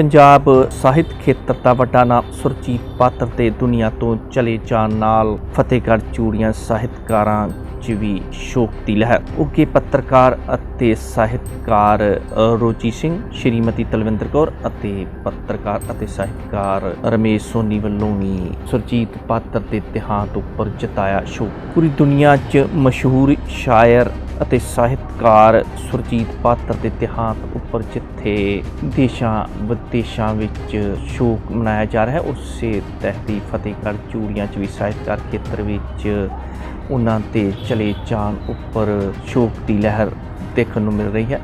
ਪੰਜਾਬ ਸਾਹਿਤ ਖੇਤਰ ਦਾ ਵੱਡਾ ਨਾਮ ਸੁਰਜੀਤ ਪਾਤਰ ਦੇ ਦੁਨੀਆ ਤੋਂ ਚਲੇ ਜਾਣ ਨਾਲ ਫਤਿਹਗੜ੍ਹ ਚੂੜੀਆਂ ਸਾਹਿਤਕਾਰਾਂ 'ਚ ਵੀ ਸ਼ੋਕ ਦੀ ਲਹਿਰ। ਉੱਘੇ ਪੱਤਰਕਾਰ ਅਤੇ ਸਾਹਿਤਕਾਰ ਅ, ਰੋਜੀ ਸਿੰਘ ਸ਼੍ਰੀਮਤੀ ਤਲਵਿੰਦਰ ਕੌਰ ਅਤੇ ਪੱਤਰਕਾਰ ਅਤੇ ਸਾਹਿਤਕਾਰ ਰਮੇਸ਼ ਸੋਨੀ ਵੱਲੋਂ ਵੀ ਸੁਰਜੀਤ ਪਾਤਰ ਦੇ ਦੇਹਾਂਤ ਉੱਪਰ ਜਤਾਇਆ ਸ਼ੋਕ। ਪੂਰੀ ਦੁਨੀਆ 'ਚ ਮਸ਼ਹੂਰ ਸ਼ਾਇਰ ਅਤੇ ਸਾਹਿਤਕਾਰ ਸੁਰਜੀਤ ਪਾਤਰ ਦੇ ਦੇਹਾਂਤ ਉੱਪਰ ਜਿੱਥੇ ਦੇਸ਼ਾਂ ਵਿਦੇਸ਼ਾਂ ਵਿੱਚ ਸ਼ੋਕ ਮਨਾਇਆ ਜਾ ਰਿਹਾ ਹੈ, ਉਸੇ ਤਹਿਤ ਹੀ ਫਤਿਹਗੜ੍ਹ ਚੂੜੀਆਂ 'ਚ ਵੀ ਸਾਹਿਤਕਾਰ ਖੇਤਰ ਵਿੱਚ ਉਹਨਾਂ ਦੇ ਚਲੇ ਜਾਣ ਉੱਪਰ ਸ਼ੋਕ ਦੀ ਲਹਿਰ ਦੇਖਣ ਨੂੰ ਮਿਲ ਰਹੀ ਹੈ।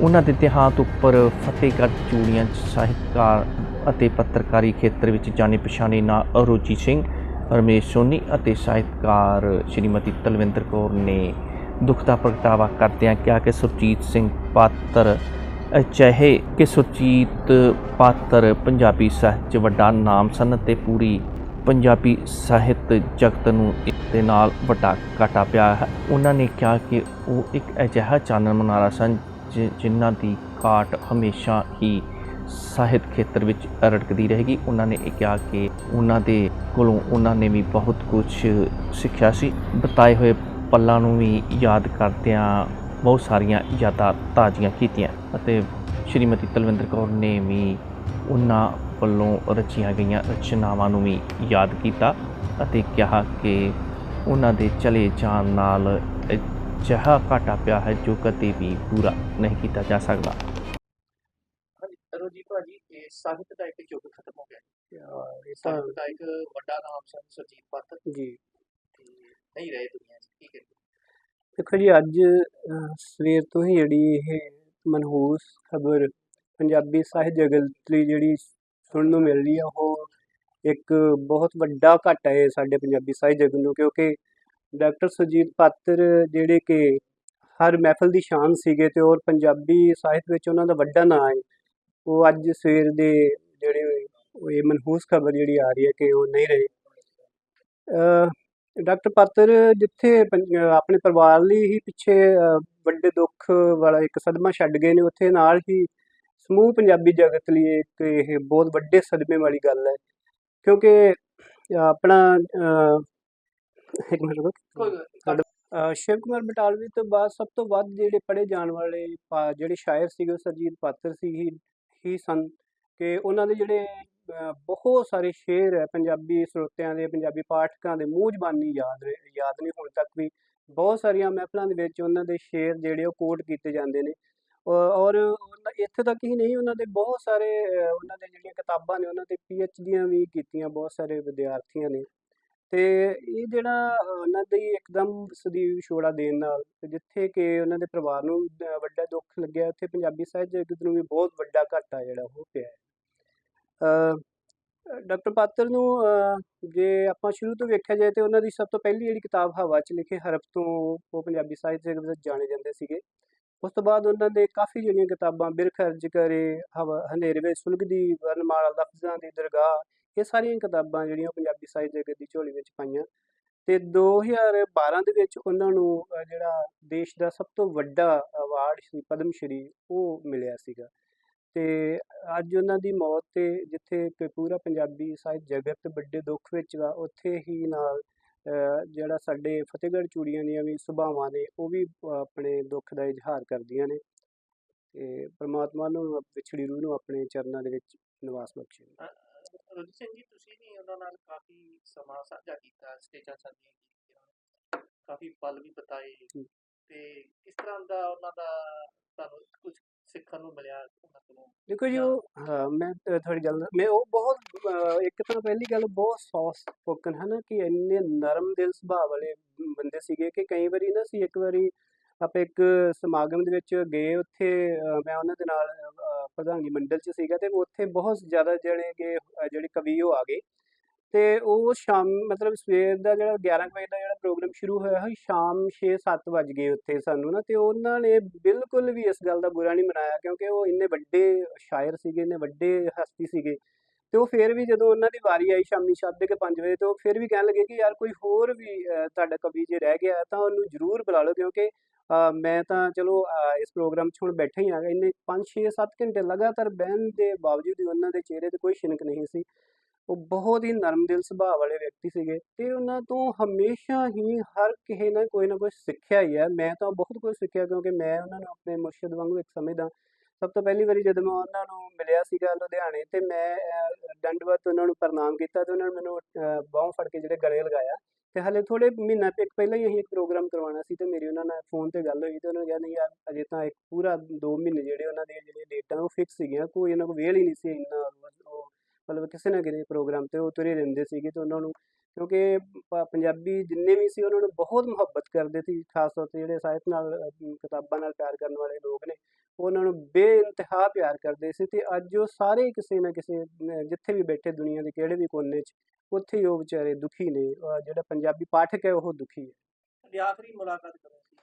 ਉਹਨਾਂ ਦੇ ਦੇਹਾਂਤ ਉੱਪਰ ਫਤਿਹਗੜ੍ਹ ਚੂੜੀਆਂ 'ਚ ਸਾਹਿਤਕਾਰ ਅਤੇ ਪੱਤਰਕਾਰੀ ਖੇਤਰ ਵਿੱਚ ਜਾਣੇ ਪਛਾਣੇ ਨਾ ਅਰੁਚੀ ਸਿੰਘ, ਰਮੇਸ਼ ਸੋਨੀ ਅਤੇ ਸਾਹਿਤਕਾਰ ਸ਼੍ਰੀਮਤੀ ਤਲਵਿੰਦਰ ਕੌਰ ਨੇ ਦੁੱਖ ਦਾ ਪ੍ਰਗਟਾਵਾ ਕਰਦਿਆਂ ਕਿਹਾ ਕਿ ਸੁਰਜੀਤ ਸਿੰਘ ਪਾਤਰ ਚਾਹੇ ਕਿ ਸੁਰਜੀਤ ਪਾਤਰ ਪੰਜਾਬੀ ਸਾਹਿਤ 'ਚ ਵੱਡਾ ਨਾਮ ਸਨ ਤੇ ਪੂਰੀ ਪੰਜਾਬੀ ਸਾਹਿਤ ਜਗਤ ਨੂੰ ਇਸ ਦੇ ਨਾਲ ਵੱਡਾ ਘਾਟਾ ਪਿਆ ਹੈ। ਉਹਨਾਂ ਨੇ ਕਿਹਾ ਕਿ ਉਹ ਇੱਕ ਅਜਿਹਾ ਚਾਨਣ ਮਨਾਰਾ ਸਨ ਜਿਨ੍ਹਾਂ ਦੀ ਘਾਟ ਹਮੇਸ਼ਾ ਹੀ ਸਾਹਿਤ ਖੇਤਰ ਵਿੱਚ ਰੜਕਦੀ ਰਹੇਗੀ। ਉਹਨਾਂ ਨੇ ਇਹ ਕਿਹਾ ਕਿ ਉਹਨਾਂ ਦੇ ਕੋਲੋਂ ਉਹਨਾਂ ਨੇ ਵੀ ਬਹੁਤ ਕੁਝ ਸਿੱਖਿਆ ਸੀ। ਬਤਾਏ ਹੋਏ ਪੱਲਾਂ ਨੂੰ ਵੀ ਯਾਦ ਕਰਦਿਆਂ ਬਹੁਤ ਸਾਰੀਆਂ ਯਾਦਾਂ ਤਾਜ਼ੀਆਂ ਕੀਤੀਆਂ ਅਤੇ ਸ਼੍ਰੀਮਤੀ ਤਲਵਿੰਦਰ ਕੌਰ ਨੇ ਵੀ ਉਹਨਾਂ ਵੱਲੋਂ ਰਚੀਆਂ ਗਈਆਂ ਰਚਨਾਵਾਂ ਨੂੰ ਵੀ ਯਾਦ ਕੀਤਾ ਅਤੇ ਕਿਹਾ ਕਿ ਉਹਨਾਂ ਦੇ ਚਲੇ ਜਾਣ ਨਾਲ ਅਜਿਹਾ ਘਾਟਾ ਪਿਆ ਹੈ ਜੋ ਕਦੇ ਵੀ ਪੂਰਾ ਨਹੀਂ ਕੀਤਾ ਜਾ ਸਕਦਾ। ਹਾਂਜੀ ਰੋਜੀ ਭਾਜੀ ਇਹ ਸਾਹਿਤ ਦਾ ਇੱਕ ਯੁੱਗ ਖਤਮ ਹੋ ਗਿਆ। ਇਹ ਤਾਂ ਸਾਹਿਤ ਦਾ ਇੱਕ ਵੱਡਾ ਨਾਮ ਸਨ ਸੁਰਜੀਤ ਪਾਤਰ ਜੀ। ਨਹੀਂ ਰਹੇ ਦੁਨੀਆ 'ਚ ਕੀ ਦੇਖੋ ਜੀ ਅੱਜ ਅਹ, ਸਵੇਰ ਤੋਂ ਹੀ ਜਿਹੜੀ ਇਹ ਮਨਹੂਸ ਖਬਰ ਪੰਜਾਬੀ ਸਾਹਿਤ ਜਗਤ ਲਈ ਜਿਹੜੀ ਸੁਣਨ ਨੂੰ ਮਿਲ ਰਹੀ ਆ ਉਹ ਇੱਕ ਬਹੁਤ ਵੱਡਾ ਘਾਟਾ ਹੈ ਸਾਡੇ ਪੰਜਾਬੀ ਸਾਹਿਤ ਜਗਤ ਨੂੰ ਕਿਉਂਕਿ ਡਾਕਟਰ ਸੁਰਜੀਤ ਪਾਤਰ ਜਿਹੜੇ ਕਿ ਹਰ ਮਹਿਫਲ ਦੀ ਸ਼ਾਨ ਸੀਗੇ ਤੇ ਔਰ ਪੰਜਾਬੀ ਸਾਹਿਤ ਵਿੱਚ ਉਹਨਾਂ ਦਾ ਵੱਡਾ ਨਾਂ ਹੈ ਉਹ ਅੱਜ ਸਵੇਰ ਦੇ ਜਿਹੜੇ ਉਹ ਇਹ ਮਨਹੂਸ ਖਬਰ ਜਿਹੜੀ ਆ ਰਹੀ ਹੈ ਕਿ ਉਹ ਨਹੀਂ ਰਹੇ। ਅਹ, ਡਾਕਟਰ ਪਾਤਰ ਜਿੱਥੇ ਅਹ ਆਪਣੇ ਪਰਿਵਾਰ ਲਈ ਹੀ ਪਿੱਛੇ ਅਹ, ਵੱਡੇ ਦੁੱਖ ਵਾਲਾ ਇੱਕ ਸਦਮਾ ਛੱਡ ਗਏ ਨੇ ਉੱਥੇ ਨਾਲ ਹੀ ਸਮੂਹ ਪੰਜਾਬੀ ਜਗਤ ਲਈ ਇੱਕ ਇਹ ਬਹੁਤ ਵੱਡੇ ਸਦਮੇ ਵਾਲੀ ਗੱਲ ਹੈ। ਕਿਉਂਕਿ ਅਹ, ਆਪਣਾ ਅਹ, ਇੱਕ ਮਿੰਟ ਰੁਕੋ। ਕੋਈ ਗੱਲ ਅਹ ਸ਼ਿਵ ਕੁਮਾਰ ਬਟਾਲਵੀ ਤੋਂ ਬਾਅਦ ਸਭ ਤੋਂ ਵੱਧ ਜਿਹੜੇ ਪੜ੍ਹੇ ਜਾਣ ਵਾਲੇ ਪਾ- ਜਿਹੜੇ ਸ਼ਾਇਰ ਸੀਗੇ ਉਹ ਸਰਜੀਤ ਪਾਤਰ ਸੀ ਹੀ ਹੀ ਸਨ। ਕਿ ਉਹਨਾਂ ਦੇ ਜਿਹੜੇ ਬਹੁਤ ਸਾਰੇ ਸ਼ੇਰ ਹੈ, ਪੰਜਾਬੀ ਸਰੋਤਿਆਂ ਦੇ, ਪੰਜਾਬੀ ਪਾਠਕਾਂ ਦੇ ਮੂੰਹ ਜ਼ਬਾਨੀ ਯਾਦ ਰਹੇ- ਯਾਦ ਨਹੀਂ ਹੁਣ ਤੱਕ ਵੀ। ਬਹੁਤ ਸਾਰੀਆਂ ਮਹਿਫਲਾਂ ਦੇ ਵਿੱਚ ਉਹਨਾਂ ਦੇ ਸ਼ੇਰ ਜਿਹੜੇ ਉਹ ਕੋਟ ਕੀਤੇ ਜਾਂਦੇ ਨੇ। ਔ- ਔਰ ਉਹਨਾਂ- ਇੱਥੇ ਤੱਕ ਹੀ ਨਹੀਂ, ਉਹਨਾਂ ਦੇ ਬਹੁਤ ਸਾਰੇ ਉਹਨਾਂ ਦੇ ਜਿਹੜੀਆਂ ਕਿਤਾਬਾਂ ਨੇ, ਉਹਨਾਂ ਤੇ ਪੀ ਪੀਐਚ ਡੀਆਂ ਵੀ ਕੀਤੀਆਂ, ਬਹੁਤ ਸਾਰੇ ਵਿਦਿਆਰਥੀਆਂ ਨੇ। ਤੇ ਇਹ ਜਿਹੜਾ ਉਹਨਾਂ ਦੀ ਇੱਕਦਮ ਸਦੀਵ ਛੋੜਾ ਦੇਣ ਨਾਲ, ਜਿੱਥੇ ਕਿ ਉਹਨਾਂ ਦੇ ਪਰਿਵਾਰ ਨੂੰ ਵੱਡਾ ਦੁੱਖ ਲੱਗਿਆ, ਉੱਥੇ ਪੰਜਾਬੀ ਸਾਹਿਤ ਜਗਤ ਨੂੰ ਵੀ ਬਹੁਤ ਵੱਡਾ ਘਾਟਾ ਜਿਹੜਾ ਉਹ ਪਿਆ ਹੈ। ਡਾਕਟਰ ਪਾਤਰ ਨੂੰ ਜੇ ਆਪਾਂ ਸ਼ੁਰੂ ਤੋਂ ਵੇਖਿਆ ਜਾਏ ਤੇ ਉਹਨਾਂ ਦੀ ਸਭ ਤੋਂ ਪਹਿਲੀ ਜਿਹੜੀ ਕਿਤਾਬ ਹਵਾ 'ਚ ਲਿਖੇ ਹਰਫ ਤੋਂ ਉਹ ਪੰਜਾਬੀ ਸਾਹਿਤ ਜਗਤ ਵਿੱਚ ਜਾਣੇ ਜਾਂਦੇ ਸੀਗੇ। ਉਸ ਤੋਂ ਬਾਅਦ ਉਹਨਾਂ ਦੇ ਕਾਫੀ ਜਿਹੜੀਆਂ ਕਿਤਾਬਾਂ, ਬਿਰਖ ਅਰਜ ਕਰੇ, ਹਵਾ, ਹਨੇਰੇ ਵਿੱਚ ਸੁਲਗਦੀ ਵਰਨਮਾਲਾ ਲਫ਼ਜ਼ਾਂ ਦੀ ਦਰਗਾਹ, ਇਹ ਸਾਰੀਆਂ ਕਿਤਾਬਾਂ ਜਿਹੜੀਆਂ ਪੰਜਾਬੀ ਸਾਹਿਤ ਜਗਤ ਦੀ ਝੋਲੀ ਵਿੱਚ ਪਾਈਆਂ। ਤੇ 2012 ਦੇ ਵਿੱਚ ਉਹਨਾਂ ਨੂੰ ਜਿਹੜਾ ਦੇਸ਼ ਦਾ ਸਭ ਤੋਂ ਵੱਡਾ ਅਵਾਰਡ ਸੀ, ਪਦਮ ਸ਼੍ਰੀ, ਉਹ ਮਿਲਿਆ ਸੀਗਾ। ਤੇ ਅੱਜ ਉਹਨਾਂ ਦੀ ਮੌਤ ਤੇ ਜਿੱਥੇ ਕਿ ਪੂਰਾ ਪੰਜਾਬੀ ਸਾਹਿਤ ਜਗਤ ਵੱਡੇ ਦੁੱਖ ਵਿੱਚ ਵਾ ਉੱਥੇ ਹੀ ਨਾਲ ਜਿਹੜਾ ਸਾਡੇ ਫਤਿਹਗੜ੍ਹ ਚੂੜੀਆਂ ਦੀਆਂ ਵੀ ਸੁਭਾਵਾਂ ਨੇ ਉਹ ਵੀ ਆਪਣੇ ਦੁੱਖ ਦਾ ਇਜ਼ਹਾਰ ਕਰਦੀਆਂ ਨੇ। ਤੇ ਪ੍ਰਮਾਤਮਾ ਨੂੰ ਵਿਛੜੀ ਰੂਹ ਨੂੰ ਆਪਣੇ ਚਰਨਾਂ ਦੇ ਵਿੱਚ ਨਿਵਾਸ ਬਖਸ਼ੇ। ਰੋਜੀ ਸਿੰਘ ਜੀ ਤੁਸੀਂ ਵੀ ਉਹਨਾਂ ਨਾਲ ਕਾਫੀ ਸਮਾਂ ਸਾਂਝਾ ਕੀਤਾ ਸਟੇਜਾਂ ਸਾਂਝੀਆਂ ਕੀਤੀਆਂ ਕਾਫੀ ਪਲ ਵੀ ਬਿਤਾਏ। ਤੇ ਕਿਸ ਤਰ੍ਹਾਂ ਦਾ ਉਹਨਾਂ ਦਾ ਤੁਹਾਨੂੰ ਕੁਝ ਸਿੱਖਣ ਨੂੰ ਮਿਲਿਆ ਉਹਨਾਂ ਕੋਲੋਂ। ਦੇਖੋ ਜੀ ਉਹ ਹਾਂ ਮੈਂ ਤੁਹਾਡੀ ਗੱਲ ਨਾਲ- ਮੈਂ ਉਹ ਬਹੁਤ ਇੱਕ ਤਾਂ ਪਹਿਲੀ ਗੱਲ ਬਹੁਤ ਸੌਫਟ ਸਪੋਕਨ ਹੈ ਨਾ ਕਿ ਇੰਨੇ ਨਰਮ ਦਿਲ ਸੁਭਾਅ ਵਾਲੇ ਬੰਦੇ ਸੀਗੇ ਕਿ ਕਈ ਵਾਰੀ ਨਾ ਸੀ ਇੱਕ ਵਾਰੀ ਆਪਾਂ ਇੱਕ ਸਮਾਗਮ ਦੇ ਵਿੱਚ ਗਏ ਉੱਥੇ ਮੈਂ ਉਹਨਾਂ ਦੇ ਨਾਲ ਪ੍ਰਧਾਨਗੀ ਮੰਡਲ 'ਚ ਸੀਗਾ ਤੇ ਉੱਥੇ ਬਹੁਤ ਜ਼ਿਆਦਾ ਜਿਹੜੇ ਕਿ ਜਿਹੜੇ ਕਵੀ ਉਹ ਆ ਗਏ। ਤੇ ਉਹ ਸ਼ਾਮ, ਮਤਲਬ ਸਵੇਰ ਦਾ ਜਿਹੜਾ 11 ਕੁ ਵਜੇ ਦਾ ਜਿਹੜਾ ਪ੍ਰੋਗਰਾਮ ਸ਼ੁਰੂ ਹੋਇਆ ਸੀ, ਸ਼ਾਮ 6-7 ਵੱਜ ਗਏ ਉੱਥੇ ਸਾਨੂੰ ਨਾ, ਤੇ ਉਹਨਾਂ ਨੇ ਬਿਲਕੁਲ ਵੀ ਇਸ ਗੱਲ ਦਾ ਬੁਰਾ ਨਹੀਂ ਮਨਾਇਆ, ਕਿਉਂਕਿ ਉਹ ਇੰਨੇ ਵੱਡੇ ਸ਼ਾਇਰ ਸੀਗੇ, ਇੰਨੇ ਵੱਡੇ ਹਸਤੀ ਸੀਗੇ। ਤੇ ਉਹ ਫਿਰ ਵੀ ਜਦੋਂ ਉਹਨਾਂ ਦੀ ਵਾਰੀ ਆਈ ਸ਼ਾਮੀ ਸਾਢੇ ਕੁ ਪੰਜ ਵਜੇ, ਤੇ ਉਹ ਫਿਰ ਵੀ ਕਹਿਣ ਲੱਗੇ ਕਿ ਯਾਰ ਕੋਈ ਹੋਰ ਵੀ ਤੁਹਾਡਾ ਕਵੀ ਜੇ ਰਹਿ ਗਿਆ, ਤਾਂ ਉਹਨੂੰ ਜ਼ਰੂਰ ਬੁਲਾ ਲਓ, ਕਿਉਂਕਿ ਮੈਂ ਤਾਂ ਚਲੋ ਇਸ ਪ੍ਰੋਗਰਾਮ 'ਚ ਹੁਣ ਬੈਠਾ ਹੀ ਆ। ਇੰਨੇ 5 6 7 ਘੰਟੇ ਲਗਾਤਾਰ ਬਹਿਣ ਦੇ ਬਾਵਜੂਦ ਵੀ ਉਹਨਾਂ ਦੇ ਚਿਹਰੇ ਤੇ ਕੋਈ ਸ਼ਿਨਕ ਨਹੀਂ ਸੀ। ਉਹ ਬਹੁਤ ਹੀ ਨਰਮ ਦਿਲ ਸੁਭਾਅ ਵਾਲੇ ਵਿਅਕਤੀ ਸੀਗੇ ਤੇ ਉਹਨਾਂ ਤੋਂ ਹਮੇਸ਼ਾ ਹੀ ਹਰ ਕਿਸੇ ਨੇ ਕੋਈ ਨਾ ਕੋਈ ਸਿੱਖਿਆ ਹੀ ਹੈ। ਮੈਂ ਤਾਂ ਬਹੁਤ ਕੁਝ ਸਿੱਖਿਆ ਕਿਉਂਕਿ ਮੈਂ ਉਹਨਾਂ ਨੂੰ ਆਪਣੇ ਮੁਰਸ਼ਿਦ ਵਾਂਗੂ ਇੱਕ ਸਮਝਦਾ। ਸਭ ਤੋਂ ਪਹਿਲੀ ਵਾਰੀ ਜਦੋਂ ਮੈਂ ਉਹਨਾਂ ਨੂੰ ਮਿਲਿਆ ਸੀਗਾ ਲੁਧਿਆਣੇ ਤੇ ਮੈਂ ਅ, ਦੰਡਵਤ ਉਹਨਾਂ ਨੂੰ ਪ੍ਰਣਾਮ ਕੀਤਾ ਤੇ ਉਹਨਾਂ ਨੇ ਮੈਨੂੰ ਬਾਹਾਂ ਫੜ ਕੇ ਜਿਹੜੇ ਗਲੇ ਲਗਾਇਆ ਤੇ ਹਲੇ ਥੋੜੇ ਮਹੀਨਾ ਕੁ ਇੱਕ ਪਹਿਲਾਂ ਹੀ ਅਸੀਂ ਇੱਕ ਪ੍ਰੋਗਰਾਮ ਕਰਵਾਉਣਾ ਸੀ ਤੇ ਮੇਰੀ ਉਹਨਾਂ ਨਾਲ ਫੋਨ ਤੇ ਗੱਲ ਹੋਈ ਤੇ ਉਹਨਾਂ ਨੇ ਕਿਹਾ ਨਹੀਂ ਯਾਰ ਅਜੇ ਤਾਂ ਇੱਕ ਪੂਰਾ 2 ਮਹੀਨੇ ਜਿਹੜੇ ਉਹਨਾਂ ਦੀਆਂ ਜਿਹੜੀਆਂ ਡੇਟਾਂ ਉਹ ਫਿਕਸ ਸੀਗੀਆਂ ਕੋਈ ਉਹਨਾਂ ਕੋਲ ਵੇਲ ਹੀ ਨਹੀਂ ਸੀ ਇੰਨਾ ਉਹ ਮਤਲਬ ਕਿਸੇ ਨਾ ਕਿਸੇ ਪ੍ਰੋਗਰਾਮ ਤੇ ਉਹ ਤੁਰੇ ਰਹਿੰਦੇ ਸੀਗੇ ਤੇ ਉਹਨਾਂ ਨੂੰ ਕਿਉਂਕਿ ਪ- ਪੰਜਾਬੀ ਜਿੰਨੇ ਵੀ ਸੀ ਉਹਨਾਂ ਨੂੰ ਬਹੁਤ ਮੁਹੱਬਤ ਕਰਦੇ ਸੀ ਖਾਸ ਤੌਰ ਤੇ ਜਿਹੜੇ ਸਾਹਿਤ ਨਾਲ ਅ, ਕਿਤਾਬਾਂ ਨਾਲ ਪਿਆਰ ਕਰਨ ਵਾਲੇ ਲੋਕ ਨੇ ਉਹ ਉਹਨਾਂ ਨੂੰ ਬੇਇੰਤਹਾ ਪਿਆਰ ਕਰਦੇ ਸੀ ਤੇ ਅੱਜ ਉਹ ਸਾਰੇ ਕਿਸੇ ਨਾ ਕਿਸੇ ਅ, ਜਿੱਥੇ ਵੀ ਬੈਠੇ ਦੁਨੀਆ ਦੇ ਕਿਹੜੇ ਵੀ ਕੋਨੇ 'ਚ ਉੱਥੇ ਹੀ ਉਹ ਵਿਚਾਰੇ ਦੁਖੀ ਨੇ ਅ, ਜਿਹੜਾ ਪੰਜਾਬੀ ਪਾਠਕ ਹੈ ਉਹ ਦੁਖੀ ਹੈ। ਤੁਹਾਡੀ ਆਖਰੀ ਮੁਲਾਕਾਤ ਕਦੋਂ ਸੀ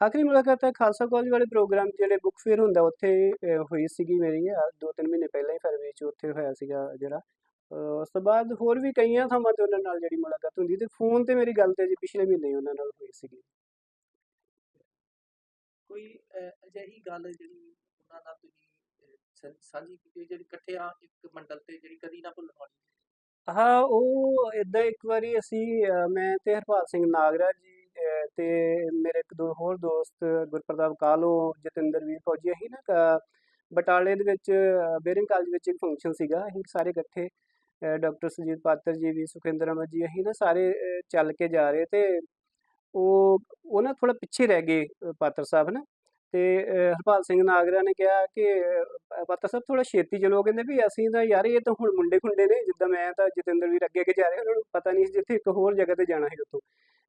ਆਖਰੀ ਮੁਲਾਕਾਤ ਹੈ ਖਾਲਸਾ ਕਾਲਜ ਵਾਲੇ ਪ੍ਰੋਗਰਾਮ ਜਿਹੜੇ ਬੁੱਕ ਫੇਅਰ ਹੁੰਦਾ ਉੱਥੇ ਹੋਈ ਸੀਗੀ ਮੇਰੀ ਦੋ ਤਿੰਨ ਮਹੀਨੇ ਪਹਿਲਾਂ ਹੀ ਫਰਵਰੀ 'ਚ ਉੱਥੇ ਹੋਇਆ ਸੀਗਾ ਜਿਹੜਾ। ਉਸ ਤੋਂ ਬਾਅਦ ਹੋਰ ਵੀ ਕਈਆਂ ਥਾਵਾਂ ਤੇ ਉਹਨਾਂ ਨਾਲ ਜਿਹੜੀ ਮੁਲਾਕਾਤ ਹੁੰਦੀ ਤੇ ਫੋਨ ਤੇ ਮੇਰੀ ਗੱਲ ਤੇ ਜੀ ਪਿਛਲੇ ਮਹੀਨੇ ਹੀ ਉਹਨਾਂ ਨਾਲ ਹੋਈ ਸੀਗੀ। ਕੋਈ ਅਜਿਹੀ ਗੱਲ ਜਿਹੜੀ ਉਹਨਾਂ ਨਾਲ ਤੁਸੀਂ ਸਾਂਝੀ ਕੀਤੀ ਜਿਹੜੀ ਇਕੱਠਿਆਂ ਇੱਕ ਮੰਡਲ ਤੇ ਜਿਹੜੀ ਕਦੀ ਨਾ ਭੁੱਲਣ ਵਾਲੀ? ਹਾਂ ਉਹ ਇਦਾਂ ਇੱਕ ਵਾਰੀ ਅਸੀਂ ਮੈਂ ਤੇ ਹਰਪਾਲ ਸਿੰਘ ਨਾਗਰਾ ਜੀ ਤੇ ਮੇਰੇ ਇੱਕ ਦੋ ਹੋਰ ਦੋਸਤ ਗੁਰਪ੍ਰਤਾਪ ਕਾਲੋ ਜਤਿੰਦਰ ਵੀਰ ਫੌਜੀ, ਅਸੀਂ ਨਾ ਕ- ਬਟਾਲੇ ਦੇ ਵਿੱਚ ਬੇਰਿੰਗ ਕਾਲਜ ਵਿੱਚ ਇੱਕ ਫੰਕਸ਼ਨ ਸੀਗਾ, ਅਸੀਂ ਸਾਰੇ ਇਕੱਠੇ ਡਾਕਟਰ ਸੁਜੀਤ ਪਾਤਰ ਜੀ ਵੀ, ਸੁਖਿੰਦਰ ਅਮਰ ਜੀ, ਅਸੀਂ ਨਾ ਸਾਰੇ ਚੱਲ ਕੇ ਜਾ ਰਹੇ ਤੇ ਉਹ ਉਹ ਨਾ ਥੋੜਾ ਪਿੱਛੇ ਰਹਿ ਗਏ ਪਾਤਰ ਸਾਹਿਬ ਨਾ, ਤੇ ਹਰਪਾਲ ਸਿੰਘ ਨਾਗਰਾ ਨੇ ਕਿਹਾ ਕਿ ਪਾਤਰ ਸਾਹਿਬ ਥੋੜਾ ਛੇਤੀ ਚਲੋ, ਕਹਿੰਦੇ ਵੀ ਅਸੀਂ ਤਾਂ ਯਾਰ ਇਹ ਤਾਂ ਹੁਣ ਮੁੰਡੇ ਖੁੰਡੇ ਨੇ, ਜਿੱਦਾਂ ਮੈਂ ਤਾਂ ਜਤਿੰਦਰ ਵੀਰ ਅੱਗੇ ਅੱਗੇ ਜਾ ਰਹੇ, ਉਹਨਾਂ ਨੂੰ ਪਤਾ ਨਹੀਂ ਸੀ ਜਿੱਥੇ ਇੱਕ ਹੋਰ ਜਗ੍ਹਾ ਤੇ ਜਾਣਾ ਸੀ ਉੱਥੋਂ।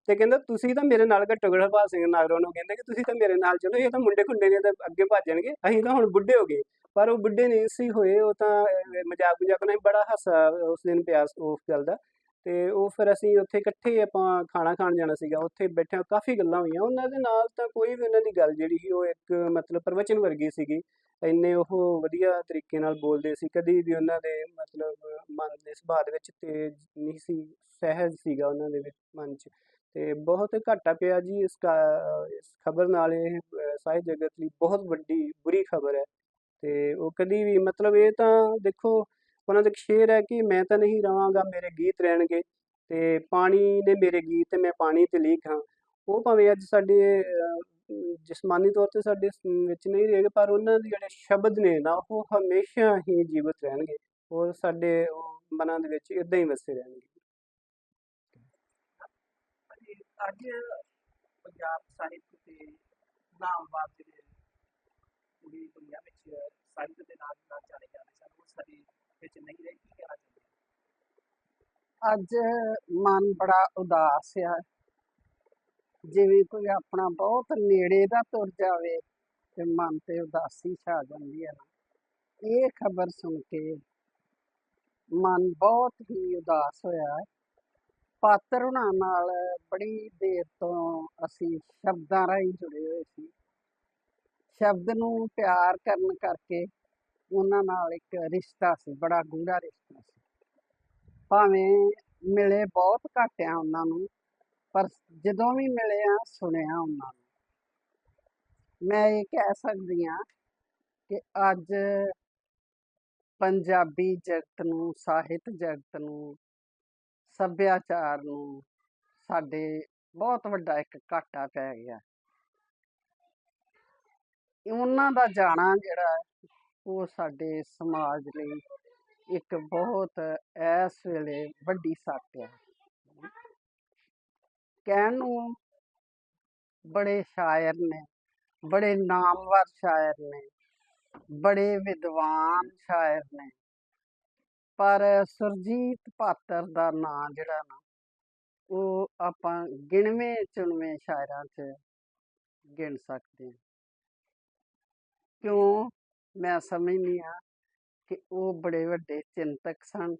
ਤੇ ਕਹਿੰਦਾ ਤੁਸੀਂ ਤਾਂ ਮੇਰੇ ਨਾਲ ਘੱਟੋ ਘੱਟ ਹਰਪਾਲ ਸਿੰਘ ਨਾਗਰਾ ਨੂੰ ਕਹਿੰਦੇ ਕਿ ਤੁਸੀਂ ਤਾਂ ਮੇਰੇ ਨਾਲ ਚਲੋ ਇਹ ਤਾਂ ਮੁੰਡੇ ਖੁੰਡੇ ਨੇ ਤਾਂ ਅੱਗੇ ਭੱਜਣਗੇ ਅਸੀਂ ਤਾਂ ਹੁਣ ਬੁੱਢੇ ਹੋ ਗਏ। ਪਰ ਉਹ ਬੁੱਢੇ ਨਹੀਂ ਸੀ ਹੋਏ ਉਹ ਤਾਂ ਅ, ਮਜ਼ਾਕ ਮਜ਼ਾਕ ਨਾਲ ਬੜਾ ਹਾਸਾ ਉਸ ਦਿਨ ਪਿਆ ਉਸ ਗੱਲ ਦਾ। ਤੇ ਉਹ ਫਿਰ ਅਸੀਂ ਉੱਥੇ ਇਕੱਠੇ ਆਪਾਂ ਖਾਣਾ ਖਾਣ ਜਾਣਾ ਸੀਗਾ ਉੱਥੇ ਬੈਠੇ ਕਾਫੀ ਗੱਲਾਂ ਹੋਈਆਂ। ਉਹਨਾਂ ਦੇ ਨਾਲ ਤਾਂ ਕੋਈ ਵੀ ਉਹਨਾਂ ਦੀ ਗੱਲ ਜਿਹੜੀ ਸੀ ਉਹ ਇੱਕ ਮਤਲਬ ਪ੍ਰਵਚਨ ਵਰਗੀ ਸੀਗੀ। ਇੰਨੇ ਉਹ ਵਧੀਆ ਤਰੀਕੇ ਨਾਲ ਬੋਲਦੇ ਸੀ ਕਦੀ ਵੀ ਉਹਨਾਂ ਦੇ ਮਤਲਬ ਮਨ ਦੇ ਸੁਭਾਅ ਦੇ ਵਿੱਚ ਤੇਜ਼ ਨਹੀਂ ਸੀ ਸਹਿਜ ਸੀਗਾ ਉਹਨਾਂ ਦੇ ਵਿੱਚ ਮਨ 'ਚ। ਤੇ ਬਹੁਤ ਘਾਟਾ ਪਿਆ ਜੀ ਇਸ ਕਾ- ਇਸ ਖਬਰ ਨਾਲ ਇਹ ਸਾਹਿਤ ਜਗਤ ਲਈ ਬਹੁਤ ਵੱਡੀ ਬੁਰੀ ਖਬਰ ਹੈ। ਤੇ ਉਹ ਕਦੀ ਵੀ ਮਤਲਬ ਇਹ ਤਾਂ ਦੇਖੋ, ਉਹਨਾਂ ਦਾ ਸ਼ੇਰ ਹੈ ਕਿ ਮੈਂ ਤਾਂ ਨਹੀਂ ਰਵਾਂਗਾ, ਮੇਰੇ ਗੀਤ ਰਹਿਣਗੇ ਤੇ ਪਾਣੀ ਨੇ ਮੇਰੇ ਗੀਤ ਤੇ ਮੈਂ ਪਾਣੀ ਤੇ ਲੀਕ ਹਾਂ। ਉਹ ਭਾਵੇਂ ਅੱਜ ਸਾਡੇ ਜਿਸਮਾਨੀ ਤੌਰ ਤੇ ਸਾਡੇ ਵਿੱਚ ਨਹੀਂ ਰਹੇਗੇ, ਪਰ ਉਹਨਾਂ ਦੇ ਜਿਹੜੇ ਸ਼ਬਦ ਨੇ ਨਾ, ਉਹ ਹਮੇਸ਼ਾ ਹੀ ਜੀਵਤ ਰਹਿਣਗੇ ਔਰ ਸਾਡੇ ਉਹ ਮਨਾਂ ਦੇ ਵਿੱਚ ਇਦਾਂ ਹੀ ਵਸੇ ਰਹਿਣਗੇ। ਅੱਜ ਪੰਜਾਬ ਸਾਹਿਤ ਦੇ ਨਾਮਵਰ ਜਿਹੜੇ ਪੂਰੀ ਦੁਨੀਆ ਵਿੱਚ ਸਾਹਿਤ ਦੇ ਨਾਲ ਨਾਲ ਜਾਣੇ ਜਾਂਦੇ ਸਨ, ਉਹ ਸਾਡੇ ਵਿੱਚ ਨਹੀਂ ਰਹੇ, ਕੀ ਕਹਿਣਾ ਚਾਹੁੰਦੇ ਅੱਜ ਮਨ ਬੜਾ ਉਦਾਸ ਆ। ਜਿਵੇਂ ਕੋਈ ਆਪਣਾ ਬਹੁਤ ਨੇੜੇ ਦਾ ਤੁਰ ਜਾਵੇ ਤੇ ਮਨ ਤੇ ਉਦਾਸੀ ਛਾ ਜਾਂਦੀ ਹੈ ਨਾ। ਇਹ ਖਬਰ ਸੁਣ ਕੇ ਮਨ ਬਹੁਤ ਹੀ ਉਦਾਸ ਹੋਇਆ। ਹੈ। ਪਾਤਰ ਹੁਣਾਂ ਨਾਲ ਬੜੀ ਦੇਰ ਤੋਂ ਅਸੀਂ ਸ਼ਬਦਾਂ ਰਾਹੀਂ ਜੁੜੇ ਹੋਏ ਸੀ। ਸ਼ਬਦ ਨੂੰ ਪਿਆਰ ਕਰਨ ਕਰਕੇ ਉਹਨਾਂ ਨਾਲ ਇੱਕ ਰਿਸ਼ਤਾ ਸੀ, ਬੜਾ ਗੂੜਾ ਰਿਸ਼ਤਾ ਸੀ। ਭਾਵੇਂ ਮਿਲੇ ਬਹੁਤ ਘੱਟ ਆ ਉਹਨਾਂ ਨੂੰ, ਪਰ ਜਦੋਂ ਵੀ ਮਿਲੇ ਆ, ਸੁਣਿਆ ਉਹਨਾਂ ਨੂੰ। ਮੈਂ ਇਹ ਕਹਿ ਸਕਦੀ ਹਾਂ ਕਿ ਅੱਜ ਪੰਜਾਬੀ ਜਗਤ ਨੂੰ, ਸਾਹਿਤ ਜਗਤ ਨੂੰ ਸੱਭਿਆਚਾਰ ਨੂੰ ਸਾਡੇ ਬਹੁਤ ਵੱਡਾ ਇੱਕ ਘਾਟਾ ਪੈ ਗਿਆ। ਉਹਨਾਂ ਦਾ ਜਾਣਾ ਜਿਹੜਾ ਉਹ ਸਾਡੇ ਸਮਾਜ ਲਈ ਇੱਕ ਬਹੁਤ ਇਸ ਵੇਲੇ ਵੱਡੀ ਸੱਟ ਹੈ ਕਹਿਣ ਨੂੰ ਬੜੇ ਸ਼ਾਇਰ ਨੇ, ਬੜੇ ਨਾਮਵਰ ਸ਼ਾਇਰ ਨੇ, ਬੜੇ ਵਿਦਵਾਨ ਸ਼ਾਇਰ ਨੇ। ਪਰ ਸੁਰਜੀਤ ਪਾਤਰ ਦਾ ਨਾਂ ਜਿਹੜਾ ਨਾ, ਉਹ ਆਪਾਂ ਗਿਣਵੇਂ ਚੁਣਵੇਂ ਸ਼ਾਇਰਾਂ 'ਚ ਗਿਣ ਸਕਦੇ ਹਾਂ। ਕਿਉਂ? ਮੈਂ ਸਮਝਦੀ ਹਾਂ ਕਿ ਉਹ ਬੜੇ ਵੱਡੇ ਚਿੰਤਕ ਸਨ।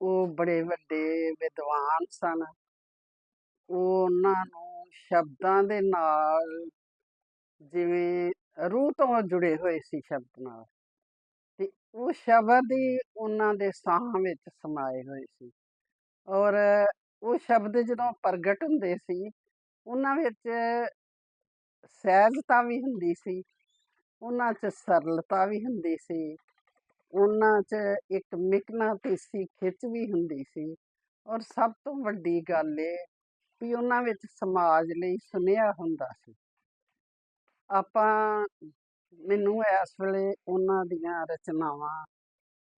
ਉਹ ਬੜੇ ਵੱਡੇ ਵਿਦਵਾਨ ਸਨ। ਉਹ ਉਹਨਾਂ ਨੂੰ ਸ਼ਬਦਾਂ ਦੇ ਨਾਲ ਜਿਵੇਂ ਰੂਹ ਤੋਂ ਜੁੜੇ ਹੋਏ ਸੀ ਸ਼ਬਦ ਨਾਲ। ਉਹ ਸ਼ਬਦ ਹੀ ਉਹਨਾਂ ਦੇ ਸਾਹ ਵਿੱਚ ਸਮਾਏ ਹੋਏ ਸੀ। ਔਰ ਉਹ ਸ਼ਬਦ ਜਦੋਂ ਪ੍ਰਗਟ ਹੁੰਦੇ ਸੀ, ਉਹਨਾਂ ਵਿੱਚ ਸਹਿਜਤਾ ਵੀ ਹੁੰਦੀ ਸੀ, ਉਹਨਾਂ 'ਚ ਸਰਲਤਾ ਵੀ ਹੁੰਦੀ ਸੀ, ਉਹਨਾਂ 'ਚ ਇੱਕ ਮਿਕਨਾਤੀਸੀ ਖਿੱਚ ਵੀ ਹੁੰਦੀ ਸੀ। ਔਰ ਸਭ ਤੋਂ ਵੱਡੀ ਗੱਲ ਇਹ ਵੀ ਉਹਨਾਂ ਵਿੱਚ ਸਮਾਜ ਲਈ ਸੁਨੇਹਾ ਹੁੰਦਾ ਸੀ। ਆਪਾਂ ਮੈਨੂੰ ਇਸ ਵੇਲੇ ਉਹਨਾਂ ਦੀਆਂ ਰਚਨਾਵਾਂ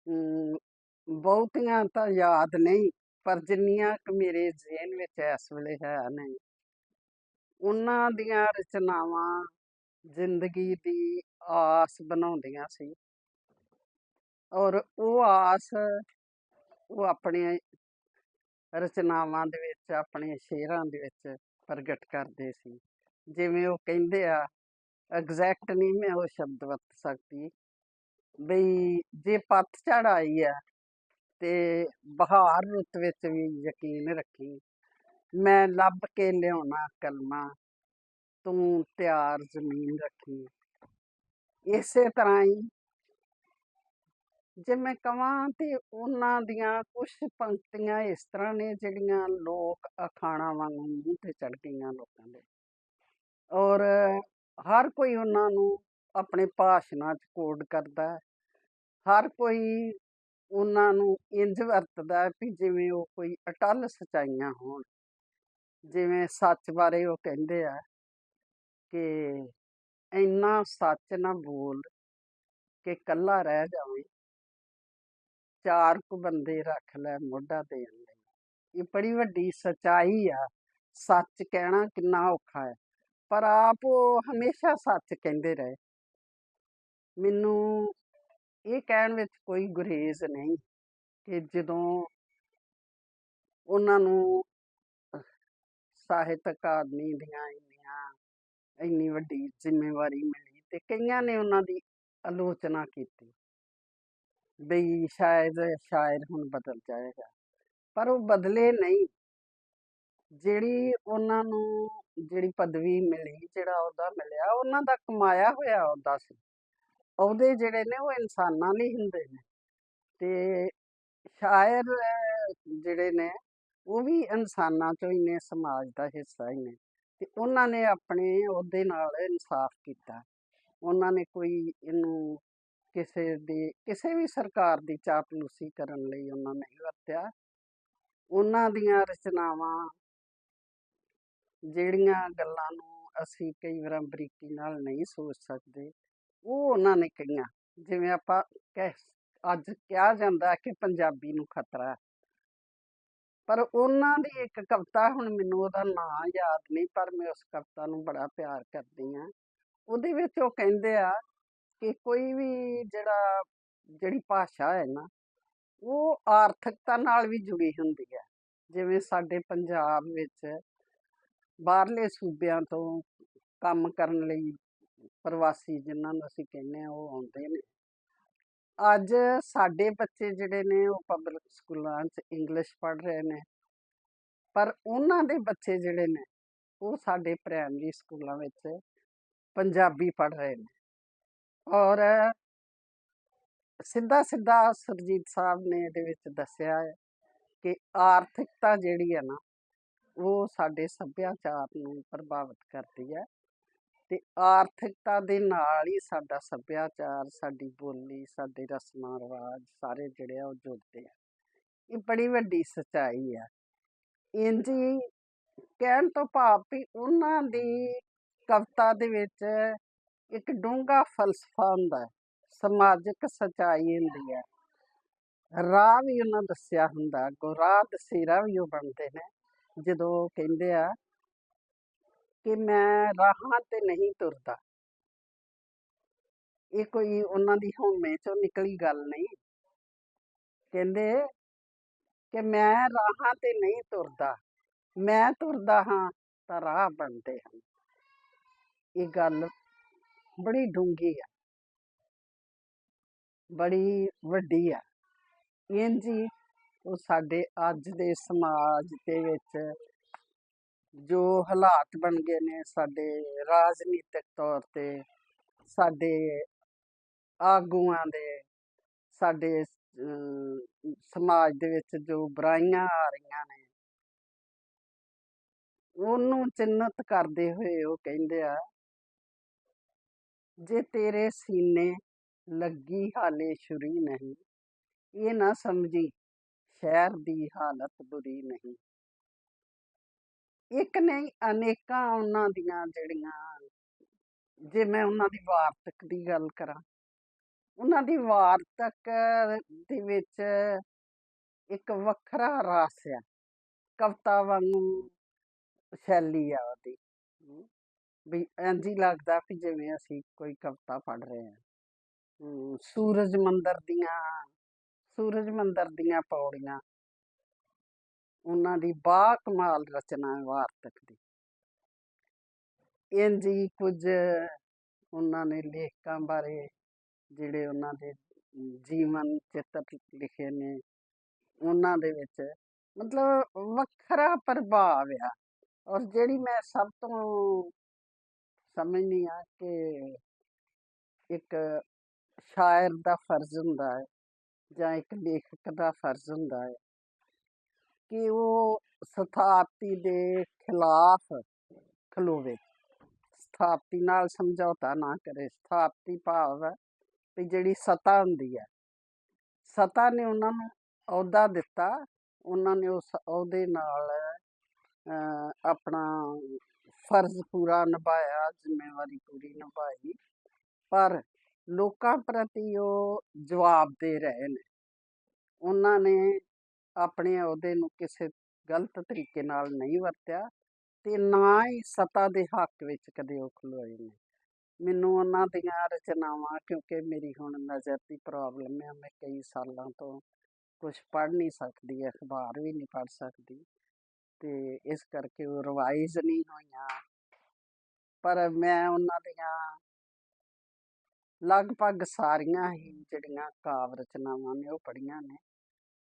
ਅਮ, ਬਹੁਤੀਆਂ ਤਾਂ ਯਾਦ ਨਹੀਂ ਪਰ ਜਿੰਨੀਆਂ ਕੁ ਮੇਰੇ ਜ਼ਿਹਨ ਵਿੱਚ ਇਸ ਵੇਲੇ ਹੈ ਨਹੀਂ। ਉਹਨਾਂ ਦੀਆਂ ਰਚਨਾਵਾਂ ਜ਼ਿੰਦਗੀ ਦੀ ਆਸ ਬਣਾਉਂਦੀਆਂ ਸੀ। ਔਰ ਉਹ ਆਸ ਉਹ ਆਪਣੇ ਰਚਨਾਵਾਂ ਦੇ ਵਿੱਚ ਆਪਣੇ ਸ਼ੇਰਾਂ ਦੇ ਵਿੱਚ ਪ੍ਰਗਟ ਕਰਦੇ ਸੀ। ਜਿਵੇਂ ਉਹ ਕਹਿੰਦੇ ਆ ਐਗਜ਼ੈਕਟ ਨਹੀਂ ਮੈਂ ਉਹ ਸ਼ਬਦ ਵਰਤ ਸਕਦੀ ਬਈ ਜੇ ਪਤਝੜ ਆਈ ਆ ਤੇ ਬਹਾਰ ਰੁੱਤ ਵਿੱਚ ਵੀ ਯਕੀਨ ਰੱਖੀ, ਮੈਂ ਲੱਭ ਕੇ ਲਿਆਉਣਾ ਕਲਮਾ, ਤੂੰ ਤਿਆਰ ਜ਼ਮੀਨ ਰੱਖੀ। ਇਸੇ ਤਰ੍ਹਾਂ ਹੀ ਜੇ ਮੈਂ ਕਵਾਂ ਤੇ ਉਹਨਾਂ ਦੀਆਂ ਕੁਝ ਪੰਕਤੀਆਂ ਇਸ ਤਰ੍ਹਾਂ ਨੇ ਜਿਹੜੀਆਂ ਲੋਕ ਅਖਾਣਾ ਵਾਂਗੂ ਮੂੰਹ ਤੇ ਚੜ ਗਈਆਂ ਲੋਕਾਂ ਦੇ। ਔਰ ਹਰ ਕੋਈ ਉਹਨਾਂ ਨੂੰ ਆਪਣੇ ਭਾਸ਼ਣਾਂ 'ਚ ਕੋਡ ਕਰਦਾ ਹੈ। ਹਰ ਕੋਈ ਉਹਨਾਂ ਨੂੰ ਇੰਜ ਵਰਤਦਾ ਹੈ ਵੀ ਜਿਵੇਂ ਉਹ ਕੋਈ ਅਟਲ ਸਚਾਈਆਂ ਹੋਣ। ਜਿਵੇਂ ਸੱਚ ਬਾਰੇ ਉਹ ਕਹਿੰਦੇ ਆ ਕਿ ਇੰਨਾ ਸੱਚ ਨਾ ਬੋਲ ਕਿ ਕੱਲਾ ਰਹਿ ਜਾਵੇਂ। ਚਾਰ ਕੁ ਬੰਦੇ ਰੱਖ ਲੈ ਮੋਢਾ ਦੇਣ ਲਈ। ਇਹ ਬੜੀ ਵੱਡੀ ਸਚਾਈ ਆ। ਸੱਚ ਕਹਿਣਾ ਕਿੰਨਾ ਔਖਾ ਹੈ। ਪਰ ਆਪ ਉਹ ਹਮੇਸ਼ਾ ਸੱਚ ਕਹਿੰਦੇ ਰਹੇ। ਮੈਨੂੰ ਇਹ ਕਹਿਣ ਵਿੱਚ ਕੋਈ ਗੁਰੇਜ਼ ਨਹੀਂ ਕਿ ਜਦੋਂ ਉਹਨਾਂ ਨੂੰ ਸਾਹਿਤ ਅਕਾਦਮੀ ਦੀਆਂ ਇੰਨੀਆਂ, ਇੰਨੀ ਵੱਡੀ ਜ਼ਿੰਮੇਵਾਰੀ ਮਿਲੀ ਤੇ ਕਈਆਂ ਨੇ ਉਹਨਾਂ ਦੀ ਆਲੋਚਨਾ ਕੀਤੀ ਬਈ ਸ਼ਾਇਦ ਸ਼ਾਇਰ ਹੁਣ ਬਦਲ ਜਾਏਗਾ। ਪਰ ਉਹ ਬਦਲੇ ਨਹੀਂ। ਜਿਹੜੀ ਉਹਨਾਂ ਨੂੰ ਜਿਹੜੀ ਪਦਵੀ ਮਿਲੀ, ਜਿਹੜਾ ਉਹਦਾ ਮਿਲਿਆ, ਉਹਨਾਂ ਦਾ ਕਮਾਇਆ ਹੋਇਆ ਅਹੁਦਾ ਸੀ। ਅਹੁਦੇ ਜਿਹੜੇ ਨੇ, ਉਹ ਇਨਸਾਨਾਂ ਲਈ ਹੁੰਦੇ ਨੇ। ਤੇ ਸ਼ਾਇਰ ਜਿਹੜੇ ਨੇ, ਉਹ ਵੀ ਇਨਸਾਨਾਂ ਚੋਂ ਹੀ ਨੇ, ਸਮਾਜ ਦਾ ਹਿੱਸਾ ਹੀ ਨੇ। ਤੇ ਉਹਨਾਂ ਨੇ ਆਪਣੇ ਅਹੁਦੇ ਨਾਲ ਇਨਸਾਫ ਕੀਤਾ। ਉਹਨਾਂ ਨੇ ਕੋਈ ਇਹਨੂੰ ਕਿਸੇ ਦੀ, ਕਿਸੇ ਵੀ ਸਰਕਾਰ ਦੀ ਚਾਪਲੂਸੀ ਕਰਨ ਲਈ ਉਹਨਾਂ ਨਹੀਂ ਵਰਤਿਆ। ਉਹਨਾਂ ਦੀਆਂ ਰਚਨਾਵਾਂ ਜਿਹੜੀਆਂ ਗੱਲਾਂ ਨੂੰ ਅਸੀਂ ਕਈ ਵਾਰ ਬਰੀਕੀ ਨਾਲ ਨਹੀਂ ਸੋਚ ਸਕਦੇ, ਉਹ ਉਹਨਾਂ ਨੇ ਕਹੀਆਂ। ਜਿਵੇਂ ਆਪਾਂ ਕਹਿ ਅੱਜ ਕਿਹਾ ਜਾਂਦਾ ਕਿ ਪੰਜਾਬੀ ਨੂੰ ਖਤਰਾ ਪਰ ਉਹਨਾਂ ਦੀ ਇੱਕ ਕਵਿਤਾ ਹੁਣ ਮੈਨੂੰ ਉਹਦਾ ਨਾਂ ਯਾਦ ਨਹੀਂ, ਪਰ ਮੈਂ ਉਸ ਕਵਿਤਾ ਨੂੰ ਬੜਾ ਪਿਆਰ ਕਰਦੀ ਆ ਉਹਦੇ ਵਿੱਚ ਉਹ ਕਹਿੰਦੇ ਆ ਕਿ ਕੋਈ ਵੀ ਜਿਹੜਾ, ਜਿਹੜੀ ਭਾਸ਼ਾ ਹੈ ਨਾ, ਉਹ ਆਰਥਿਕਤਾ ਨਾਲ ਵੀ ਜੁੜੀ ਹੁੰਦੀ ਹੈ। ਜਿਵੇਂ ਸਾਡੇ ਪੰਜਾਬ ਵਿੱਚ ਬਾਹਰਲੇ ਸੂਬਿਆਂ ਤੋਂ ਕੰਮ ਕਰਨ ਲਈ ਪ੍ਰਵਾਸੀ ਜਿਨ੍ਹਾਂ ਨੂੰ ਅਸੀਂ ਕਹਿੰਦੇ ਆ ਉਹ ਆਉਂਦੇ ਨੇ। ਅੱਜ ਸਾਡੇ ਬੱਚੇ ਜਿਹੜੇ ਨੇ, ਉਹ ਪਬਲਿਕ ਸਕੂਲਾਂ 'ਚ ਇੰਗਲਿਸ਼ ਪੜ੍ਹ ਰਹੇ ਨੇ। ਪਰ ਉਹਨਾਂ ਦੇ ਬੱਚੇ ਜਿਹੜੇ ਨੇ, ਉਹ ਸਾਡੇ ਪ੍ਰਾਇਮਰੀ ਸਕੂਲਾਂ ਵਿੱਚ ਪੰਜਾਬੀ ਪੜ੍ਹ ਰਹੇ ਨੇ। ਔਰ ਸਿੱਧਾ ਸਿੱਧਾ ਸੁਰਜੀਤ ਸਾਹਿਬ ਨੇ ਇਹਦੇ ਵਿੱਚ ਦੱਸਿਆ ਹੈ ਕਿ ਆਰਥਿਕਤਾ ਜਿਹੜੀ ਹੈ ਨਾ ਉਹ ਸਾਡੇ ਸੱਭਿਆਚਾਰ ਨੂੰ ਪ੍ਰਭਾਵਿਤ ਕਰਦੀ ਹੈ ਤੇ ਆਰਥਿਕਤਾ ਦੇ ਨਾਲ ਹੀ ਸਾਡਾ ਸੱਭਿਆਚਾਰ, ਸਾਡੀ ਬੋਲੀ, ਸਾਡੇ ਰਸਮਾਂ, ਰਿਵਾਜ ਸਾਰੇ ਜਿਹੜੇ ਆ ਉਹ ਜੁੜਦੇ ਆ। ਇਹ ਬੜੀ ਵੱਡੀ ਸੱਚਾਈ ਆ। ਇੰਜ ਹੀ ਕਹਿਣ ਤੋਂ ਭਾਵ ਵੀ ਉਹਨਾਂ ਦੀ ਕਵਿਤਾ ਦੇ ਵਿੱਚ ਇੱਕ ਡੂੰਘਾ ਫਲਸਫਾ ਹੁੰਦਾ ਹੈ, ਸਮਾਜਿਕ ਸੱਚਾਈ ਹੁੰਦੀ ਹੈ। ਰਾਹ ਵੀ ਉਹਨਾਂ ਦੱਸਿਆ ਹੁੰਦਾ ਅੱਗੋਂ ਰਾਹ ਦਸੇਰਾ ਵੀ ਉਹ ਬਣਦੇ ਨੇ। ਜਦੋਂ ਕਹਿੰਦੇ ਆ ਕਿ ਮੈਂ ਰਾਹਾਂ ਤੇ ਨਹੀਂ ਤੁਰਦਾ। ਇਹ ਕੋਈ ਉਹਨਾਂ ਦੀ ਹਉਮੈ ਚੋਂ ਨਿਕਲੀ ਗੱਲ ਨਹੀਂ। ਕਹਿੰਦੇ ਕਿ ਮੈਂ ਰਾਹਾਂ ਤੇ ਨਹੀਂ ਤੁਰਦਾ। ਮੈਂ ਤੁਰਦਾ ਹਾਂ ਤਾਂ ਰਾਹ ਬਣਦੇ ਹਨ। ਇਹ ਗੱਲ ਬੜੀ ਡੂੰਘੀ ਆ। ਬੜੀ ਵੱਡੀ ਆ। ਇੰਝ ਹੀ ਉਹ ਸਾਡੇ ਅੱਜ ਦੇ ਸਮਾਜ ਦੇ ਵਿੱਚ ਜੋ ਹਾਲਾਤ ਬਣ ਗਏ ਨੇ, ਸਾਡੇ ਰਾਜਨੀਤਿਕ ਤੌਰ ਤੇ, ਸਾਡੇ ਆਗੂਆਂ ਦੇ, ਸਾਡੇ ਸਮਾਜ ਦੇ ਵਿੱਚ ਜੋ ਬੁਰਾਈਆਂ ਆ ਰਹੀਆਂ ਨੇ, ਉਹਨੂੰ ਚਿੰਨਤ ਕਰਦੇ ਹੋਏ ਉਹ ਕਹਿੰਦੇ ਆ, ਜੇ ਤੇਰੇ ਸੀਨੇ ਲੱਗੀ ਹਾਲੇ ਛੁਰੀ ਨਹੀਂ, ਇਹ ਨਾ ਸਮਝੀ। ਸ਼ਹਿਰ ਦੀ ਹਾਲਤ ਬੁਰੀ ਨਹੀਂ। ਇੱਕ ਨਹੀਂ ਅਨੇਕਾਂ ਉਹਨਾਂ ਦੀਆਂ ਜਿਹੜੀਆਂ ਜੇ ਮੈਂ ਉਹਨਾਂ ਦੀ ਵਾਰਤਕ ਦੀ ਗੱਲ ਕਰਾਂ ਉਹਨਾਂ ਦੀ ਵਾਰਤਕ ਦੇ ਵਿੱਚ ਇੱਕ ਵੱਖਰਾ ਰਸ ਆ ਕਵਿਤਾ ਵਾਂਗੂ ਸ਼ੈਲੀ ਆ ਉਹਦੀ। ਵੀ ਇੰਝ ਹੀ ਲੱਗਦਾ ਵੀ ਜਿਵੇਂ ਅਸੀਂ ਕੋਈ ਕਵਿਤਾ ਪੜ੍ਹ ਰਹੇ ਹਾਂ। ਹਮ, ਸੂਰਜ ਮੰਦਰ ਦੀਆਂ ਸੂਰਜ ਮੰਦਰ ਦੀਆਂ ਪੌੜੀਆਂ। ਉਹਨਾਂ ਦੀ ਬਾ ਕਮਾਲ ਰਚਨਾ ਹੈ ਵਾਰਤਕ ਦੀ। ਇੰਝ ਹੀ ਕੁਝ ਉਹਨਾਂ ਨੇ ਲੇਖਕਾਂ ਬਾਰੇ ਜਿਹੜੇ ਉਹਨਾਂ ਦੇ ਜੀਵਨ ਚਿੱਤਰ ਲਿਖੇ ਨੇ, ਉਹਨਾਂ ਦੇ ਵਿੱਚ ਮਤਲਬ ਵੱਖਰਾ ਪ੍ਰਭਾਵ ਆ। ਔਰ ਜਿਹੜੀ ਮੈਂ ਸਭ ਤੋਂ ਸਮਝਦੀ ਆ ਕਿ ਇੱਕ ਸ਼ਾਇਰ ਦਾ ਫਰਜ਼ ਹੁੰਦਾ ਹੈ ਜਾਂ ਇੱਕ ਲੇਖਕ ਦਾ ਫਰਜ਼ ਹੁੰਦਾ ਹੈ ਕਿ ਉਹ ਸਥਾਪਤੀ ਦੇ ਖਿਲਾਫ ਖਲੋਵੇ। ਸਥਾਪਤੀ ਨਾਲ ਸਮਝੌਤਾ ਨਾ ਕਰੇ। ਸਥਾਪਤੀ ਭਾਵ ਹੈ ਵੀ ਜਿਹੜੀ ਸਤਾ ਹੁੰਦੀ ਹੈ। ਸਤਾ ਨੇ ਉਹਨਾਂ ਨੂੰ ਅਹੁਦਾ ਦਿੱਤਾ। ਉਹਨਾਂ ਨੇ ਉਸ ਅਹੁਦੇ ਨਾਲ ਅਹ, ਆਪਣਾ ਫਰਜ਼ ਪੂਰਾ ਨਿਭਾਇਆ ਜ਼ਿੰਮੇਵਾਰੀ ਪੂਰੀ ਨਿਭਾਈ। ਪਰ ਲੋਕਾਂ ਪ੍ਰਤੀ ਉਹ ਜਵਾਬਦੇਹ ਰਹੇ ਨੇ। ਉਹਨਾਂ ਨੇ ਆਪਣੇ ਅਹੁਦੇ ਨੂੰ ਕਿਸੇ ਗਲਤ ਤਰੀਕੇ ਨਾਲ ਨਹੀਂ ਵਰਤਿਆ ਤੇ ਨਾ ਹੀ ਸਤਾ ਦੇ ਹੱਕ ਵਿੱਚ ਕਦੇ ਉਹ ਖਲੋਏ ਨੇ। ਮੈਨੂੰ ਉਹਨਾਂ ਦੀਆਂ ਰਚਨਾਵਾਂ, ਕਿਉਂਕਿ ਮੇਰੀ ਹੁਣ ਨਜ਼ਰ ਦੀ ਪ੍ਰੋਬਲਮ ਹੈ ਮੈਂ ਕਈ ਸਾਲਾਂ ਤੋਂ ਕੁਝ ਪੜ੍ਹ ਨਹੀਂ ਸਕਦੀ, ਅਖਬਾਰ ਵੀ ਨਹੀਂ ਪੜ੍ਹ ਸਕਦੀ ਤੇ ਇਸ ਕਰਕੇ ਉਹ ਰਿਵਾਈਜ਼ ਨਹੀਂ ਹੋਈਆਂ। ਪਰ ਮੈਂ ਉਹਨਾਂ ਦੀਆਂ ਲਗਭਗ ਸਾਰੀਆਂ ਹੀ ਜਿਹੜੀਆਂ ਕਾਵ ਰਚਨਾਵਾਂ ਨੇ ਉਹ ਪੜ੍ਹੀਆਂ ਨੇ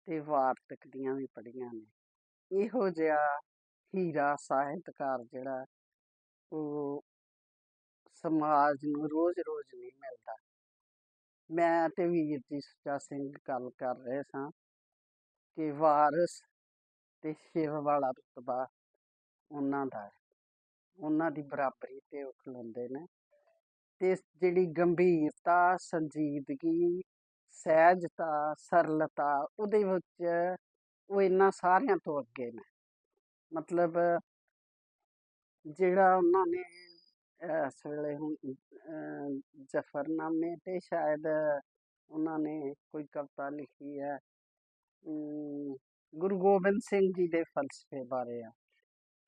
ਤੇ ਵਾਰਤਕ ਦੀਆਂ ਵੀ ਪੜ੍ਹੀਆਂ ਨੇ। ਇਹੋ ਜਿਹਾ ਹੀਰਾ ਸਾਹਿਤਕਾਰ ਜਿਹੜਾ ਉਹ ਸਮਾਜ ਨੂੰ ਰੋਜ਼-ਰੋਜ਼ ਨਹੀਂ ਮਿਲਦਾ। ਮੈਂ ਤੇ ਵੀਰ ਜੀ ਸੁੱਚਾ ਸਿੰਘ ਗੱਲ ਕਰ ਰਹੇ ਸਾਂ ਕਿ ਵਾਰਸ ਤੇ ਸ਼ਿਵ ਵਾਲਾ ਰੁਤਬਾ ਉਹਨਾਂ ਦਾ ਉਹਨਾਂ ਦੀ ਬਰਾਬਰੀ ਤੇ ਉਹ ਖਲੋਂਦੇ ਨੇ। ਤੇ ਜਿਹੜੀ ਗੰਭੀਰਤਾ, ਸੰਜੀਦਗੀ, ਸਹਿਜਤਾ, ਸਰਲਤਾ, ਉਹਦੇ ਵਿੱਚ ਉਹ ਇਹਨਾਂ ਸਾਰਿਆਂ ਤੋਂ ਅੱਗੇ ਨੇ। ਮਤਲਬ ਜਿਹੜਾ ਉਹਨਾਂ ਨੇ ਇਸ ਵੇਲੇ ਹੁਣ ਜ਼ਫਰਨਾਮੇ ਤੇ ਸ਼ਾਇਦ ਉਹਨਾਂ ਨੇ ਕੋਈ ਕਵਿਤਾ ਲਿਖੀ ਹੈ ਗੁਰੂ ਗੋਬਿੰਦ ਸਿੰਘ ਜੀ ਦੇ ਫਲਸਫੇ ਬਾਰੇ ਆ।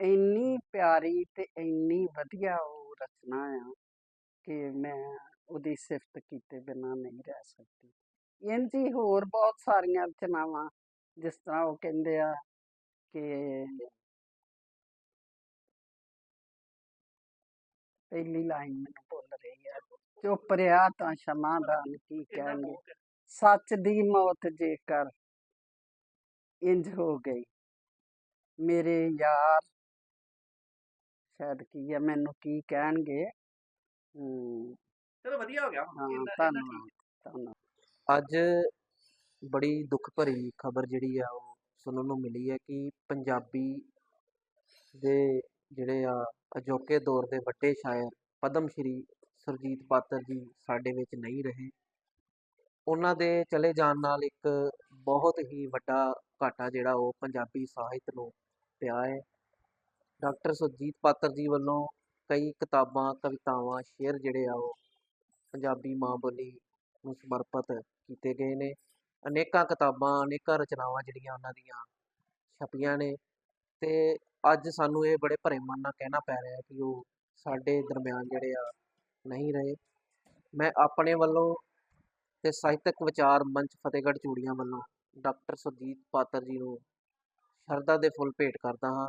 ਇੰਨੀ ਪਿਆਰੀ ਤੇ ਇੰਨੀ ਵਧੀਆ ਉਹ ਰਚਨਾ ਆ ਕਿ ਮੈਂ ਉਹਦੀ ਸਿਫਤ ਕੀਤੇ ਬਿਨਾਂ ਨਹੀਂ ਰਹਿ ਸਕਦੀ। ਇੰਝ ਹੀ ਹੋਰ ਬਹੁਤ ਸਾਰੀਆਂ ਰਚਨਾਵਾਂ ਜਿਸ ਤਰ੍ਹਾਂ ਉਹ ਕਹਿੰਦੇ ਆ ਕਿ ਪਹਿਲੀ ਲਾਈਨ ਮੈਨੂੰ ਭੁੱਲ ਰਹੀ ਹੈ ਚੁੱਪ ਰਿਹਾ ਤਾਂ ਕੀ ਕਿੰਨਾ ਕਹਿਣਗੇ? ਮੋਹ ਹੈ। ਸੱਚ ਦੀ ਮੌਤ ਜੇਕਰ ਇੰਜ ਹੋ ਗਈ ਮੇਰੇ ਯਾਰ ਸ਼ਾਇਦ ਕੀ ਹੈ ਮੈਨੂੰ ਕੀ ਕਹਿਣਗੇ? ਚਲੋ ਵਧੀਆ ਹੋ ਗਿਆ ਧੰਨਵਾਦ ਅੱਜ ਬੜੀ ਦੁੱਖ ਭਰੀ ਖਬਰ ਜਿਹੜੀ ਆ ਉਹ ਸੁਣਨ ਨੂੰ ਮਿਲੀ ਹੈ ਕਿ ਪੰਜਾਬੀ ਦੇ ਜਿਹੜੇ ਆ ਅਜੋਕੇ ਦੌਰ ਦੇ ਵੱਡੇ ਸ਼ਾਇਰ ਪਦਮ ਸ਼੍ਰੀ ਸੁਰਜੀਤ ਪਾਤਰ ਜੀ ਸਾਡੇ ਵਿੱਚ ਨਹੀਂ ਰਹੇ। ਉਹਨਾਂ ਦੇ ਚਲੇ ਜਾਣ ਨਾਲ ਇੱਕ ਬਹੁਤ ਹੀ ਵੱਡਾ ਘਾਟਾ ਜਿਹੜਾ ਉਹ ਪੰਜਾਬੀ ਸਾਹਿਤ ਨੂੰ ਪਿਆ ਹੈ। ਡਾਕਟਰ ਸੁਰਜੀਤ ਪਾਤਰ ਜੀ ਵੱਲੋਂ ਕਈ ਕਿਤਾਬਾਂ, ਕਵਿਤਾਵਾਂ ਸ਼ੇਅਰ ਜਿਹੜੇ ਆ ਉਹ ਪੰਜਾਬੀ ਮਾਂ ਬੋਲੀ ਨੂੰ ਸਮਰਪਿਤ ਕੀਤੇ ਗਏ ਨੇ। ਅਨੇਕਾਂ ਕਿਤਾਬਾਂ, ਅਨੇਕਾਂ ਰਚਨਾਵਾਂ ਜਿਹੜੀਆਂ ਉਹਨਾਂ ਦੀਆਂ ਛਪੀਆਂ ਨੇ ਤੇ ਅੱਜ ਸਾਨੂੰ ਇਹ ਬੜੇ ਭਰੇ ਮਨ ਨਾਲ ਕਹਿਣਾ ਪੈ ਰਿਹਾ ਕਿ ਉਹ ਸਾਡੇ ਦਰਮਿਆਨ ਜਿਹੜੇ ਆ ਨਹੀਂ ਰਹੇ। ਮੈਂ ਆਪਣੇ ਵੱਲੋਂ ਤੇ ਸਾਹਿਤਕ ਵਿਚਾਰ ਮੰਚ ਫਤਿਹਗੜ੍ਹ ਚੂੜੀਆਂ ਵੱਲੋਂ ਡਾਕਟਰ ਸੁਰਜੀਤ ਪਾਤਰ ਜੀ ਨੂੰ ਸ਼ਰਧਾ ਦੇ ਫੁੱਲ ਭੇਟ ਕਰਦਾ ਹਾਂ।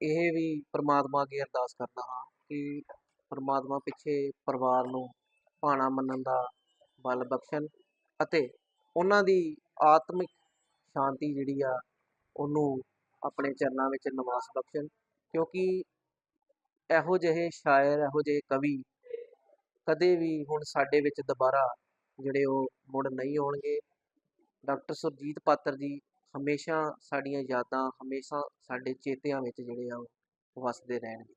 ਇਹ ਵੀ ਪਰਮਾਤਮਾ ਅੱਗੇ ਅਰਦਾਸ ਕਰਦਾ ਹਾਂ ਕਿ ਪਰਮਾਤਮਾ ਪਿੱਛੇ ਪਰਿਵਾਰ ਨੂੰ ਭਾਣਾ ਮੰਨਣ ਦਾ ਬਲ ਬਖਸ਼ਣ ਅਤੇ ਉਹਨਾਂ ਦੀ ਆਤਮਿਕ ਸ਼ਾਂਤੀ ਜਿਹੜੀ ਆ, ਉਹਨੂੰ ਆਪਣੇ ਚਰਨਾਂ ਵਿੱਚ ਨਿਵਾਸ ਬਖਸ਼ਣ, ਕਿਉਂਕਿ ਇਹੋ ਜਿਹੇ ਸ਼ਾਇਰ, ਇਹੋ ਜਿਹੇ ਕਵੀ ਕਦੇ ਵੀ ਹੁਣ ਸਾਡੇ ਵਿੱਚ ਦੁਬਾਰਾ ਜਿਹੜੇ ਉਹ ਮੁੜ ਨਹੀਂ ਆਉਣਗੇ। ਡਾਕਟਰ ਸੁਰਜੀਤ ਪਾਤਰ ਜੀ ਹਮੇਸ਼ਾ ਸਾਡੀਆਂ ਯਾਦਾਂ ਹਮੇਸ਼ਾ ਸਾਡੇ ਚੇਤਿਆਂ ਵਿੱਚ ਜਿਹੜੇ ਆ ਉਹ ਵਸਦੇ ਰਹਿਣਗੇ